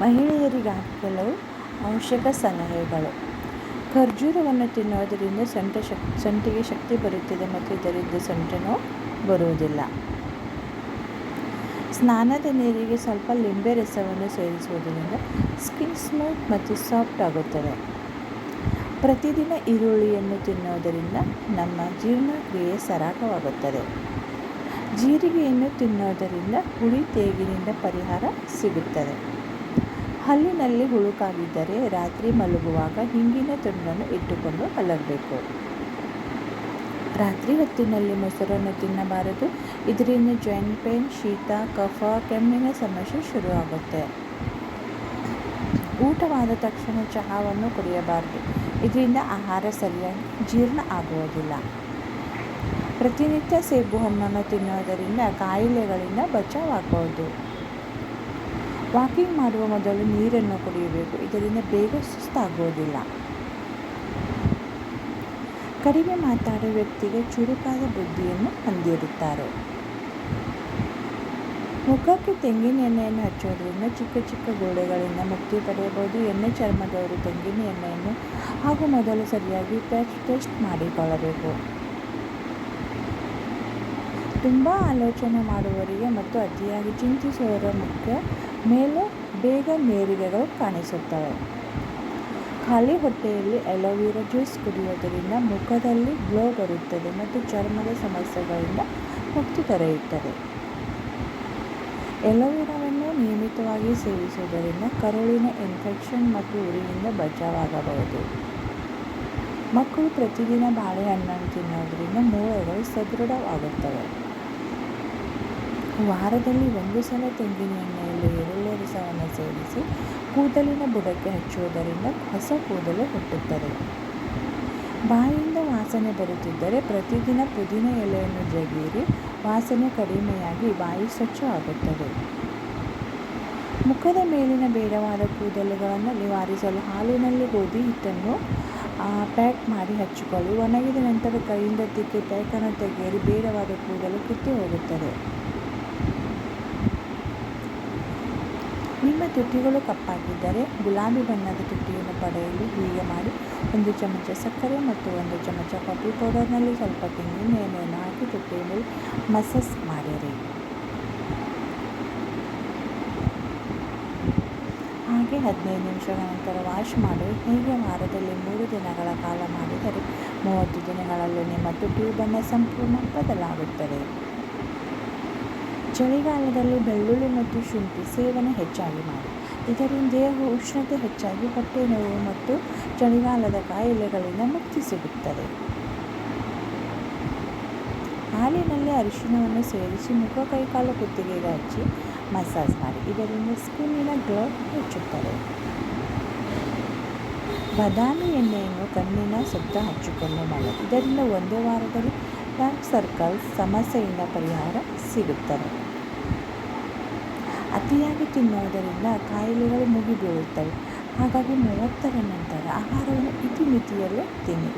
ಮಹಿಳೆಯರಿಗಾಗಿ ಕೆಲವು ಅವಶ್ಯಕ ಸಲಹೆಗಳು. ಖರ್ಜೂರವನ್ನು ತಿನ್ನೋದರಿಂದ ಸೊಂಟ ಶಕ್ ಸೊಂಟಿಗೆ ಶಕ್ತಿ ಬರುತ್ತದೆ ಮತ್ತು ಇದರಿಂದ ಸೊಂಟ ಬರುವುದಿಲ್ಲ. ಸ್ನಾನದ ನೀರಿಗೆ ಸ್ವಲ್ಪ ಲಿಂಬೆ ರಸವನ್ನು ಸೇರಿಸುವುದರಿಂದ ಸ್ಕಿನ್ ಸ್ಮೂತ್ ಮತ್ತು ಸಾಫ್ಟ್ ಆಗುತ್ತದೆ. ಪ್ರತಿದಿನ ಈರುಳ್ಳಿಯನ್ನು ತಿನ್ನೋದರಿಂದ ನಮ್ಮ ಜೀರ್ಣಕ್ರಿಯೆ ಸರಾಗವಾಗುತ್ತದೆ. ಜೀರಿಗೆಯನ್ನು ತಿನ್ನೋದರಿಂದ ಹುಳಿ, ತೇಗಿನಿಂದ ಪರಿಹಾರ ಸಿಗುತ್ತದೆ. ಹಲ್ಲಿನಲ್ಲಿ ಹುಳುಕಾಗಿದ್ದರೆ ರಾತ್ರಿ ಮಲಗುವಾಗ ಹಿಂಗಿನ ತುಂಡನ್ನು ಇಟ್ಟುಕೊಂಡು ಮಲಗಬೇಕು. ರಾತ್ರಿ ಹೊತ್ತಿನಲ್ಲಿ ಮೊಸರನ್ನು ತಿನ್ನಬಾರದು. ಇದರಿಂದ ಜಾಯಿಂಟ್ ಪೇನ್ ಶೀತ, ಕಫ, ಕೆಮ್ಮಿನ ಸಮಸ್ಯೆ ಶುರುವಾಗುತ್ತೆ. ಊಟವಾದ ತಕ್ಷಣ ಚಹಾವನ್ನು ಕುಡಿಯಬಾರದು. ಇದರಿಂದ ಆಹಾರ ಸರಿಯಾಗಿ ಜೀರ್ಣ ಆಗುವುದಿಲ್ಲ. ಪ್ರತಿನಿತ್ಯ ಸೇಬು ಹಣ್ಣನ್ನು ತಿನ್ನೋದರಿಂದ ಕಾಯಿಲೆಗಳಿಂದ ಬಚಾವಾಗಬಹುದು ವಾಕಿಂಗ್ ಮಾಡುವ ಮೊದಲು ನೀರನ್ನು ಕುಡಿಯಬೇಕು. ಇದರಿಂದ ಬೇಗ ಸುಸ್ತಾಗುವುದಿಲ್ಲ ಕಡಿಮೆ ಮಾತಾಡುವ ವ್ಯಕ್ತಿಗೆ ಚುರುಕಾದ ಬುದ್ಧಿಯನ್ನು ಹೊಂದಿರುತ್ತಾರೆ. ಮುಖಕ್ಕೆ ತೆಂಗಿನ ಎಣ್ಣೆಯನ್ನು ಹಚ್ಚೋದ್ರಿಂದ ಚಿಕ್ಕ ಚಿಕ್ಕ ಗೋಡೆಗಳಿಂದ ಮುಕ್ತಿ ಪಡೆಯಬಹುದು. ಎಣ್ಣೆ ಚರ್ಮದವರು ತೆಂಗಿನ ಎಣ್ಣೆಯನ್ನು ಹಾಗೂ ಮೊದಲು ಸರಿಯಾಗಿ ಟೆಸ್ಟ್ ಟೆಸ್ಟ್ ಮಾಡಿಕೊಳ್ಳಬೇಕು. ತುಂಬ ಆಲೋಚನೆ ಮಾಡುವವರಿಗೆ ಮತ್ತು ಅತಿಯಾಗಿ ಚಿಂತಿಸುವವರ ಮುಖ್ಯ ಮೇಲೆ ಬೇಗ ನೇರಿಗೆಗಳು ಕಾಣಿಸುತ್ತವೆ. ಖಾಲಿ ಹೊಟ್ಟೆಯಲ್ಲಿ ಎಲೋವಿರಾ ಜ್ಯೂಸ್ ಕುಡಿಯೋದರಿಂದ ಮುಖದಲ್ಲಿ ಗ್ಲೋ ಬರುತ್ತದೆ ಮತ್ತು ಚರ್ಮದ ಸಮಸ್ಯೆಗಳಿಂದ ಮುಕ್ತಿ ದೊರೆಯುತ್ತದೆ. ಎಲೋವಿರಾವನ್ನು ನಿಯಮಿತವಾಗಿ ಸೇವಿಸುವುದರಿಂದ ಕರುಳಿನ ಇನ್ಫೆಕ್ಷನ್ ಮತ್ತು ಉರಿಯಿಂದ ಬಚಾವಾಗಬಹುದು. ಮಕ್ಕಳು ಪ್ರತಿದಿನ ಬಾಳೆಹಣ್ಣನ್ನು ತಿನ್ನೋದರಿಂದ ಮೂಳೆಗಳು ಸದೃಢವಾಗುತ್ತವೆ. ವಾರದಲ್ಲಿ ಒಂದು ಸಲ ತೆಂಗಿನ ಎಣ್ಣೆಯಲ್ಲಿ ರಸವನ್ನು ಸೇರಿಸಿ ಕೂದಲಿನ ಬುಡಕ್ಕೆ ಹಚ್ಚುವುದರಿಂದ ಹೊಸ ಕೂದಲು ಹುಟ್ಟುತ್ತದೆ. ಬಾಯಿಂದ ವಾಸನೆ ಬರುತ್ತಿದ್ದರೆ ಪ್ರತಿದಿನ ಪುದೀನ ಎಲೆಯನ್ನು ಜಗೀರಿ, ವಾಸನೆ ಕಡಿಮೆಯಾಗಿ ಬಾಯಿ ಸ್ವಚ್ಛ ಆಗುತ್ತದೆ. ಮುಖದ ಮೇಲಿನ ಬೇಡವಾದ ಕೂದಲುಗಳನ್ನು ನಿವಾರಿಸಲು ಹಾಲಿನಲ್ಲಿ ಗೋಧಿ ಹಿಟ್ಟನ್ನು ಪ್ಯಾಕ್ ಮಾಡಿ ಹಚ್ಚಿಕೊಳ್ಳಿ. ಒಣಗಿದ ನಂತರ ಕೈಯಿಂದ ತಿಕ್ಕಿ ಪ್ಯಾಕನ್ನು ತೆಗೆಯಲು ಬೇಡವಾದ ಕೂದಲು ಕಿತ್ತು ಹೋಗುತ್ತದೆ ನಿಮ್ಮ ತುಟಿಗಳು ಕಪ್ಪಾಗಿದ್ದರೆ ಗುಲಾಬಿ ಬಣ್ಣದ ತುಟಿಯನ್ನು ಪಡೆಯಲು ಹೀಗೆ ಮಾಡಿ. ಒಂದು ಚಮಚ ಸಕ್ಕರೆ ಮತ್ತು ಒಂದು ಚಮಚ ಕಾಫಿ ಪೌಡರ್ನಲ್ಲಿ ಸ್ವಲ್ಪ ತೆಂಗಿನ ಎಣ್ಣೆಯನ್ನು ಹಾಕಿ ತುಟಿಯಲ್ಲಿ ಮಸಸ್ ಮಾಡಿರಿ. ಹಾಗೆ ಹದಿನೈದು ನಿಮಿಷಗಳ ನಂತರ ವಾಶ್ ಮಾಡಿ. ಹೀಗೆ ವಾರದಲ್ಲಿ ಮೂರು ದಿನಗಳ ಕಾಲ ಮಾಡಿದರೆ ಮೂವತ್ತು ದಿನಗಳಲ್ಲಿ ನಿಮ್ಮ ತುಟಿಯು ಬಣ್ಣ ಸಂಪೂರ್ಣ ಬದಲಾಗುತ್ತದೆ. ಚಳಿಗಾಲದಲ್ಲಿ ಬೆಳ್ಳುಳ್ಳಿ ಮತ್ತು ಶುಂಠಿ ಸೇವನೆ ಹೆಚ್ಚಾಗಿ ಮಾಡಿ. ಇದರಿಂದ ದೇಹವು ಉಷ್ಣತೆ ಹೆಚ್ಚಾಗಿ, ಹೊಟ್ಟೆ ನೋವು ಮತ್ತು ಚಳಿಗಾಲದ ಕಾಯಿಲೆಗಳಿಂದ ಮುಕ್ತಿ ಸಿಗುತ್ತದೆ. ಹಾಲಿನಲ್ಲಿ ಅರಿಶಿಣವನ್ನು ಸೇರಿಸಿ ಮುಖ ಕೈಕಾಲು ಕುತ್ತಿಗೆಗೆ ಹಚ್ಚಿ ಮಸಾಜ್ ಮಾಡಿ. ಇದರಿಂದ ಸ್ಕಿನ್ನಿನ ಗ್ಲೋ ಹೆಚ್ಚುತ್ತದೆ. ಬದಾಮಿ ಎಣ್ಣೆಯನ್ನು ಕಣ್ಣಿನ ಸುತ್ತ ಹಚ್ಚಿಕೊಂಡು ಮಾಡಿ. ಇದರಿಂದ ಒಂದೇ ವಾರದಲ್ಲಿ ಡಾರ್ಕ್ ಸರ್ಕಲ್ ಸಮಸ್ಯೆಯಿಂದ ಪರಿಹಾರ ಸಿಗುತ್ತದೆ. ಅತಿಯಾಗಿ ತಿನ್ನುವುದರಿಂದ ಕಾಯಿಲೆಗಳು ಮುಗಿಬೀಳುತ್ತವೆ. ಹಾಗಾಗಿ ಮೂವತ್ತರ ನಂತರ ಆಹಾರವನ್ನು ಇತಿಮಿತಿಯಲ್ಲೇ ತಿನ್ನಿ.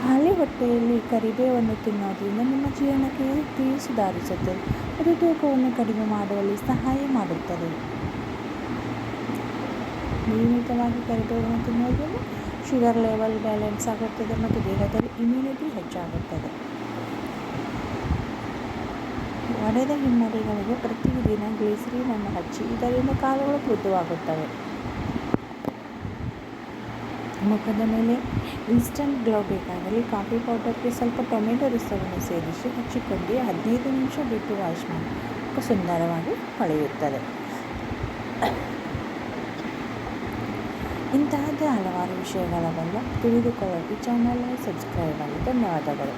ಖಾಲಿ ಹೊಟ್ಟೆಯಲ್ಲಿ ಕರಿಬೇವನ್ನು ತಿನ್ನೋದ್ರಿಂದ ನಿಮ್ಮ ಜೀರ್ಣಕ್ರಿಯೆ ಸುಧಾರಿಸುತ್ತದೆ ಅದು ತೂಕವನ್ನು ಕಡಿಮೆ ಮಾಡುವಲ್ಲಿ ಸಹಾಯ ಮಾಡುತ್ತದೆ. ನಿಯಮಿತವಾಗಿ ಕರಿಬೇವನ್ನು ತಿನ್ನೋದ್ರಿಂದ ಶುಗರ್ ಲೆವೆಲ್ ಬ್ಯಾಲೆನ್ಸ್ ಆಗುತ್ತದೆ ಮತ್ತು ದೇಹದಲ್ಲಿ ಇಮ್ಯುನಿಟಿ ಹೆಚ್ಚಾಗುತ್ತದೆ. ಒಡೆದ ಹಿಮ್ಮಡಿಗಳಿಗೆ ಪ್ರತಿದಿನ ಗ್ಲಿಸರಿನನ್ನು ಹಚ್ಚಿ, ಇದರಿಂದ ಕಾಲುಗಳು ಮೃದುವಾಗುತ್ತವೆ ಮುಖದ ಮೇಲೆ ಇನ್ಸ್ಟಂಟ್ ಗ್ಲೋ ಬೇಕಾದಲ್ಲಿ ಕಾಫಿ ಪೌಡರ್ಗೆ ಸ್ವಲ್ಪ ಟೊಮೆಟೊ ರಸವನ್ನು ಸೇರಿಸಿ ಹಚ್ಚಿಕೊಂಡು ಹದಿನೈದು ನಿಮಿಷ ಬಿಟ್ಟು ವಾಶ್ ಮಾಡಿ ಸುಂದರವಾಗಿ ಹೊಳೆಯುತ್ತದೆ. ಇಂತಹದ್ದೇ ಹಲವಾರು ವಿಷಯಗಳ ಬಗ್ಗೆ ತಿಳಿದುಕೊಳ್ಳಲು ಈ ಚಾನಲ್ ಸಬ್ಸ್ಕ್ರೈಬ್ ಆಗಿ ಧನ್ಯವಾದಗಳು.